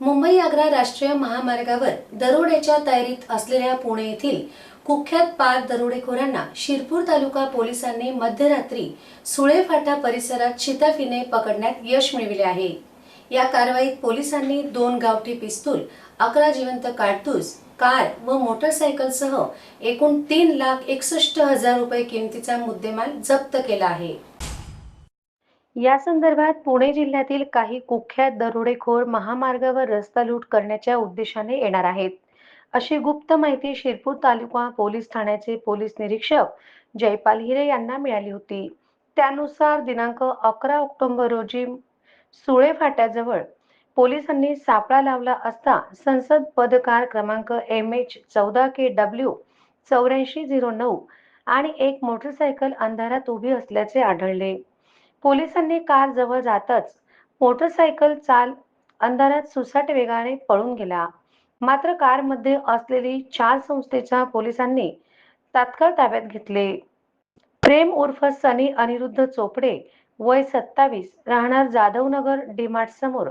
मुंबई आग्रा राष्ट्रीय महामार्गावर दरोड्याच्या तयारीत असलेल्या पुणे येथील कुख्यात पाच दरोडेखोरांना शिरपूर तालुका पोलिसांनी मध्यरात्री सुळे फाटा परिसरात शिताफीने पकडण्यात यश मिळविले आहे. या कारवाईत पोलिसांनी दोन गावठी पिस्तूल अकरा जिवंत काडतूस कार व मोटरसायकलसह एकूण तीन लाख एकसष्ट हजार रुपये किमतीचा मुद्देमाल जप्त केला आहे. या संदर्भात पुणे जिल्ह्यातील काही कुख्यात दरोडेखोर महामार्गावर रस्ता लूट करण्याच्या उद्देशाने येणार आहेत. अशी गुप्त माहिती शिरपूर तालुका पोलीस ठाण्याचे पोलीस निरीक्षक जयपाल हिरे यांना मिळाली होती. त्यानुसार दिनांक अकरा ऑक्टोबर रोजी सुळे फाट्याजवळ पोलिसांनी सापळा लावला असता संसद पदकार क्रमांक एम एच चौदा के डब्ल्यू चौऱ्याऐंशी झिरो नऊ आणि एक मोटरसायकल अंधारात उभी असल्याचे आढळले. पोलिसांनी कार जवळ जातच मोटरसायकल चाल अंधारात सुसाट वेगाने पळून गेला. मात्र कारमध्ये असलेली चार संस्थेच्या पोलिसांनी तात्काळ ताब्यात घेतले. प्रेम उर्फ सनी अनिरुद्ध चोपडे वय सत्तावीस राहणार जाधवनगर डीमार्ट समोर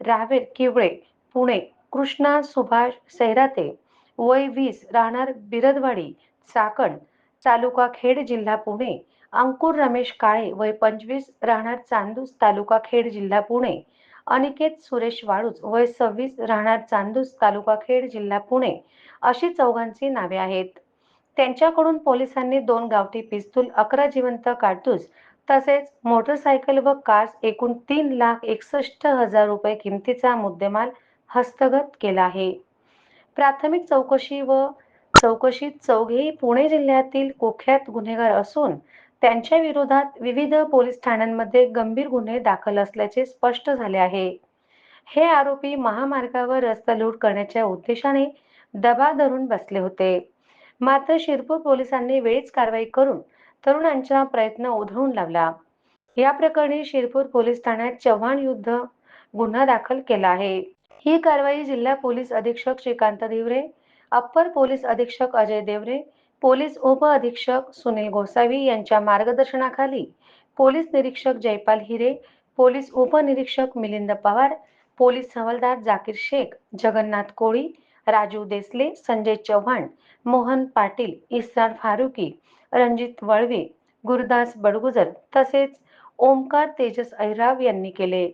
रावेर किवळे पुणे कृष्णा सुभाष सैराते वय वीस राहणार बिरदवाडी चाकण तालुका खेड जिल्हा पुणे अंकुर रमेश काळे वय पंचवीस राहणार चांदूस तालुका खेड जिल्हा पुणे. अनिकेत सुरेश वाळूज वय सव्वीस राहणार चांदूस तालुका खेड जिल्हा पुणे अशी चौघांची नावे आहेत. त्यांच्याकडून पोलिसांनी दोन गावठी पिस्तूल अकरा जिवंत काडतूस तसेच मोटरसायकल व कार एकूण तीन लाख एकसष्ट हजार रुपये किमतीचा मुद्देमाल हस्तगत केला आहे. प्राथमिक चौकशी व चौकशीत चौघेही पुणे जिल्ह्यातील कुख्यात गुन्हेगार असून त्यांच्या विरोधात विविध पोलीस ठाण्यांमध्ये गंभीर गुन्हे दाखल असल्याचे स्पष्ट झाले आहे. हे आरोपी महामार्गावर रस्ता लूट करण्याच्या उद्देशाने दबा धरून बसले होते. मात्र शिरपूर पोलिसांनी वेळीच कारवाई करून तरुणांचा प्रयत्न उधळून लावला. या प्रकरणी शिरपूर पोलीस ठाण्यात चव्हाण युद्ध गुन्हा दाखल केला आहे. ही कारवाई जिल्हा पोलीस अधीक्षक श्रीकांत देवरे अप्पर पोलीस अधीक्षक अजय देवरे पोलीस उप अधीक्षक सुनील गोसावी यांच्या मार्गदर्शनाखाली पोलीस निरीक्षक जयपाल हिरे पोलीस उपनिरीक्षक मिलिंद पवार पोलीस हवालदार जाकीर शेख जगन्नाथ कोळी राजू देसले संजय चव्हाण मोहन पाटील इस्रार फारुकी रणजित वळवे गुरुदास बडगुजर तसेच ओमकार तेजस ऐराव यांनी केले.